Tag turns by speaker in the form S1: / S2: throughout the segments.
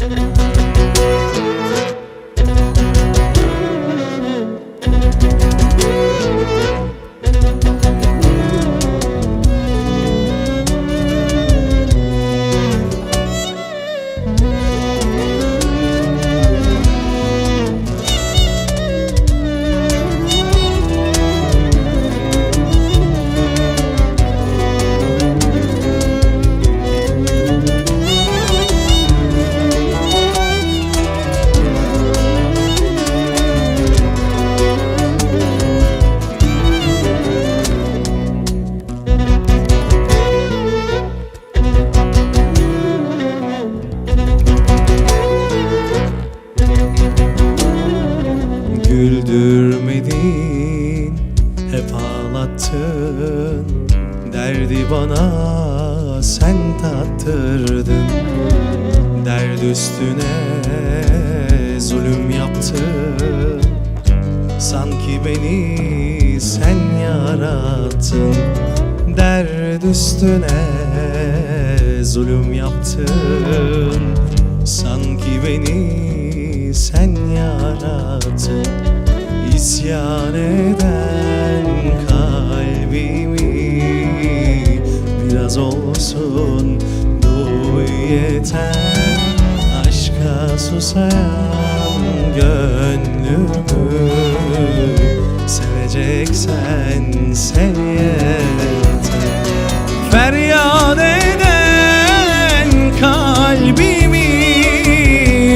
S1: Güldürmedin, Derdi bana sen tattırdın. Derd üstüne zulüm yaptın Sanki beni sen yarattın. Derd üstüne zulüm yaptın. Sanki beni sen yarattın. İsyan eden yeter Aşka susayan gönlümü Seveceksen sev yeter. Feryat eden kalbimi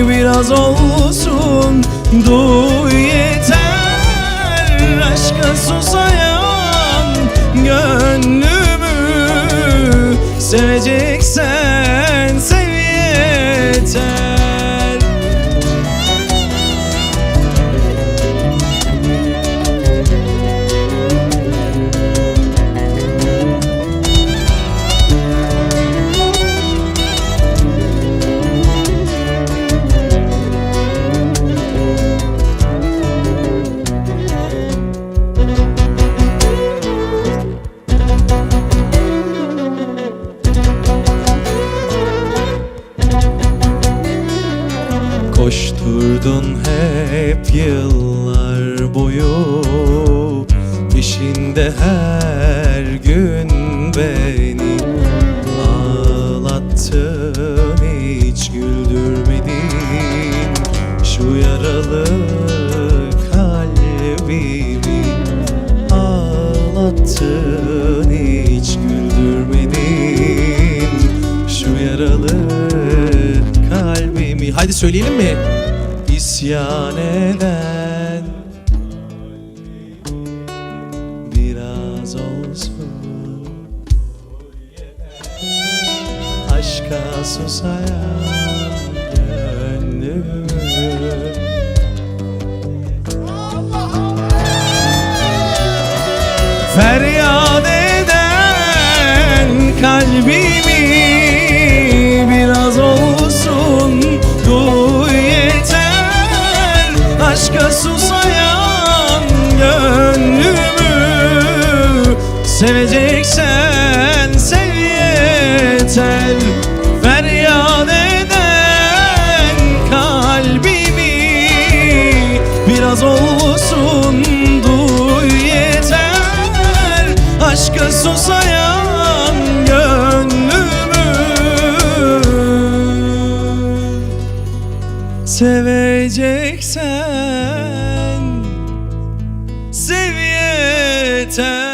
S1: Biraz olsun duy yeter. Aşka susayan gönlümü Seveceksen Koşturdun hep yıllar boyu. Peşinde her gün beni Ağlattın hiç güldürmedin. Şu yaralı Haydi söyleyelim mi? İsyan eden Biraz olsun Aşka susayan gönlümü Feryat eden kalbimi biraz seveceksen sev yeter. Feryat eden kalbimi biraz olsun duy yeter. Aşka susayan gönlümü Seveceksen sev yeter